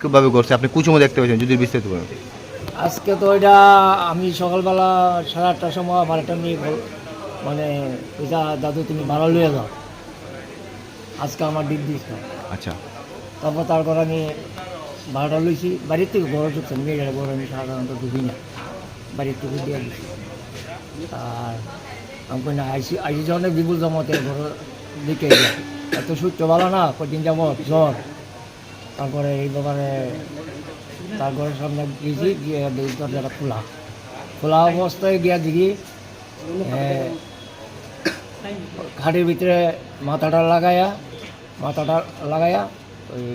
কীভাবে করছে। আপনি কুচুমো দেখতে পাচ্ছেন যদি বিস্তারিত বলেন। আজকে তো এটা আমি সকালবেলা সাড়ে আটটার সময় একটা মেয়ে মানে এটা দাদু তুমি ভাড়া লইয়ে যাও। আজকে আমার ডিপ দিস আচ্ছা। তারপর তারপর আমি ভাড়াটা লইছি। বাড়ির থেকে বড় ঢুকছে মেয়েরা বড় আমি সাধারণত ঢুকি না। বাড়ির থেকে দিয়ে দিচ্ছি আর আমি কই না আইসি আইসি যখন বিপুল জমাতে বড় দিকে। এত সূর্য ভালো না, কদিন যাব জ্বর তারপরে এই ব্যাপারে তারপরে সামনে গিয়েছি, গিয়ে দরজাটা খোলা খোলা অবস্থায় গিয়া দেখি খাটের ভিতরে মাথাটা লাগায়া মাথাটা লাগায়া ওই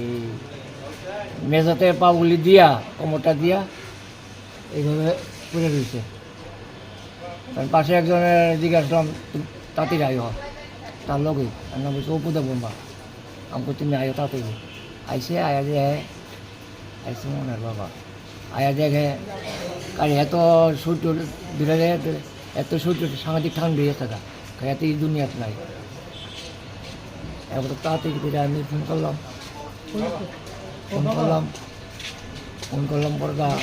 মেজাতে পাগুলি দিয়া, কোমরটা দিয়া, এইভাবে পড়ে রয়েছে তার পাশে একজনের জিজ্ঞাসা করলাম "তুমি তাড়াতাড়ি আইও তার লগেই। আমি নাম বলছি অপুদে বোম্বা আমাকে তুমি আইও তাড়াতাড়ি আইসে, আয়া যে আইসে মনে বাবা। আয়া দেখে। কারণ এত সূর্য দূরে এত সূর্য সাংঘাতিক ঠান্ডা হয়ে থাকা। এত এই দুনিয়াতে নাই। এবার তাড়াতাড়ি করে আমি ফোন করলাম। ফোন করলাম। ফোন করলাম পরে তা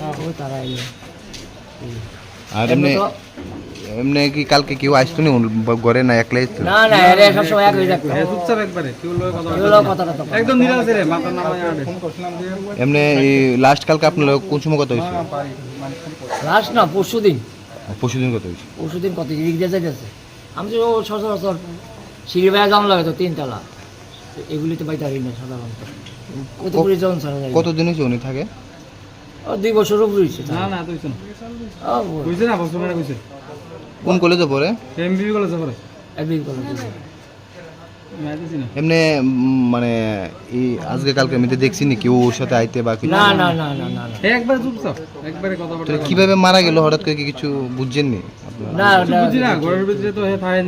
তারপরে তারা এলো। আর এমনি এমনি কি কালকে কেউ আসতো নি? ঘরে না একলাই আসতো? না না এরা হয়ে থাকতো। চুপচাপ একবারে কেউ লয় কথা বলে এগুলো কথা কথা একদম নিরাশ রে মাথা নামায় আড়ে। এমনি এই লাস্ট কালকে আপনার কোন সময় কথা হয়েছে? লাস্ট না পরশু দিন। পরশু দিন কথা হয়েছে। পরশু দিন কত দিক দিয়ে যাইতেছে। আমি তো সচরাচর সিঁড়ি বাইরে জাম লাগে তো তিনতলা। এগুলিতে বাইতে পারি না সাধারণত। কত কতদিন হয়েছে উনি থাকে? দুই বছর উপরে হয়েছে না না না। বছর মানে কইছে। কোন কলেজে পড়ে? এমবিবি কলেজে পড়ে। দিয়েছে। আমি এমনি মানে এই আজকে কালকে আমি তো দেখছি নি কেউ ওর সাথে আইতে বা কিছু না না না না না একবারে চুপচাপ একবারে কথা তো বলে কীভাবে মারা গেল? হঠাৎ করে কি কিছু বুঝছেন নি? না না বুঝি না ঘরের ভিতরে তো হে থাকে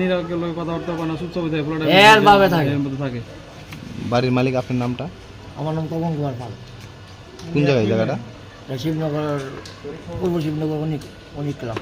লয় কথাবার্তা বলে না চুপচাপ থাকে ফ্লোরে এর ভাবে থাকে। এর মধ্যে থাকে। বাড়ির মালিক আপনার নামটা? আমার নাম কমন কুমার পাল। কোন জায়গায় জায়গাটা? শিবনগর পূর্ব শিবনগর অনেক অনেক ক্লাব।